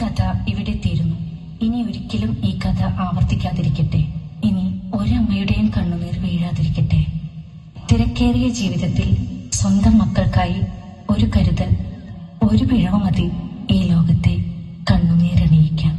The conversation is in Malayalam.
കഥ ഇവിടെ തീരുന്നു. ഇനി ഒരിക്കലും ഈ കഥ ആവർത്തിക്കാതിരിക്കട്ടെ. ഇനി ഒരമ്മയുടെയും കണ്ണുനീർ വീഴാതിരിക്കട്ടെ. തിരക്കേറിയ ജീവിതത്തിൽ സ്വന്തം മക്കൾക്കായി ഒരു കരുതൽ ഒരു പിഴവ് മതി ഈ ലോകത്തെ കണ്ണുനീരണിയിക്കാൻ.